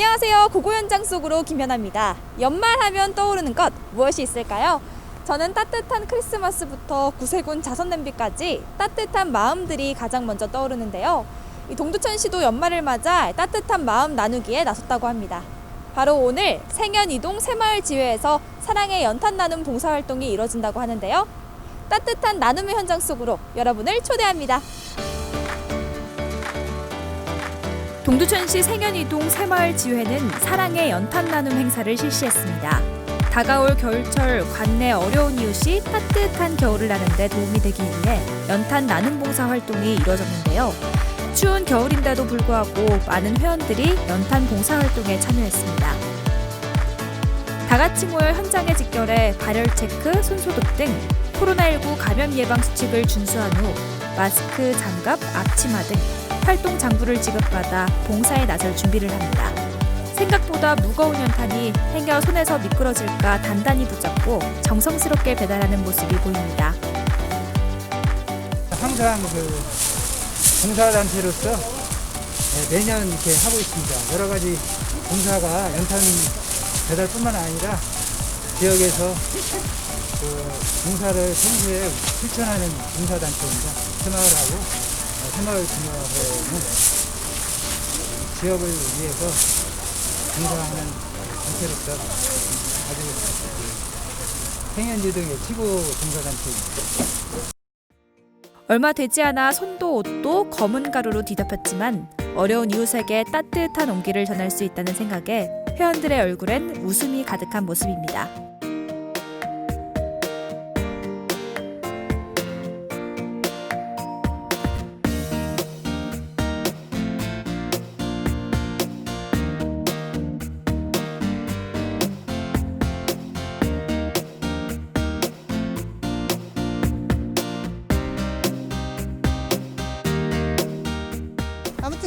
안녕하세요. 고고 현장 속으로 김연아입니다. 연말하면 떠오르는 것 무엇이 있을까요? 저는 따뜻한 크리스마스부터 구세군 자선 냄비까지 따뜻한 마음들이 가장 먼저 떠오르는데요. 이 동두천시도 연말을 맞아 따뜻한 마음 나누기에 나섰다고 합니다. 바로 오늘 생현 이동 새마을 지회에서 사랑의 연탄 나눔 봉사 활동이 이뤄진다고 하는데요. 따뜻한 나눔의 현장 속으로 여러분을 초대합니다. 동두천시 생현이동 새마을 지회는 사랑의 연탄 나눔 행사를 실시했습니다. 다가올 겨울철 관내 어려운 이웃이 따뜻한 겨울을 나는 데 도움이 되기 위해 연탄 나눔 봉사 활동이 이뤄졌는데요. 추운 겨울인데도 불구하고 많은 회원들이 연탄 봉사 활동에 참여했습니다. 다 같이 모여 현장에 직결해 발열 체크, 손 소독 등 코로나19 감염 예방 수칙을 준수한 후 마스크, 장갑, 앞치마 등 활동 장부를 지급받아 봉사에 나설 준비를 합니다. 생각보다 무거운 연탄이 행여 손에서 미끄러질까 단단히 붙잡고 정성스럽게 배달하는 모습이 보입니다. 항상 그 봉사단체로서 네, 매년 이렇게 하고 있습니다. 여러 가지 봉사가 연탄 배달뿐만 아니라 지역에서 그 봉사를 평소에 실천하는 봉사단체입니다. 새마을하고 어, 새마을 기념회는 지역을 위해서 봉사하는 단체로서 아주 그 생현지등의 최고 봉사단체입니다. 얼마 되지 않아 손도 옷도 검은 가루로 뒤덮였지만 어려운 이웃에게 따뜻한 온기를 전할 수 있다는 생각에 회원들의 얼굴엔 웃음이 가득한 모습입니다.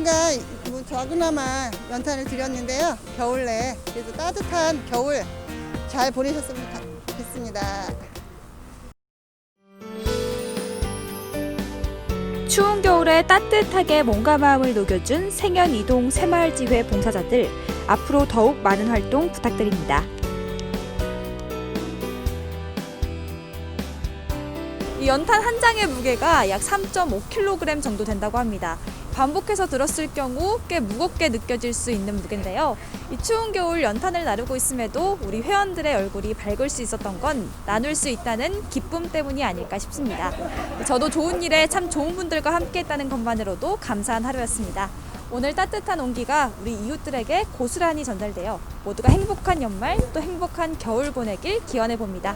아무튼간 뭐 작은나마 연탄을 드렸는데요. 겨울 내 그래도 따뜻한 겨울 잘 보내셨으면 좋겠습니다. 추운 겨울에 따뜻하게 몸과 마음을 녹여준 생현 이동 새마을 지회 봉사자들 앞으로 더욱 많은 활동 부탁드립니다. 이 연탄 한 장의 무게가 약 3.5kg 정도 된다고 합니다. 반복해서 들었을 경우 꽤 무겁게 느껴질 수 있는 무게인데요. 이 추운 겨울 연탄을 나르고 있음에도 우리 회원들의 얼굴이 밝을 수 있었던 건 나눌 수 있다는 기쁨 때문이 아닐까 싶습니다. 저도 좋은 일에 참 좋은 분들과 함께 했다는 것만으로도 감사한 하루였습니다. 오늘 따뜻한 온기가 우리 이웃들에게 고스란히 전달되어 모두가 행복한 연말 또 행복한 겨울 보내길 기원해 봅니다.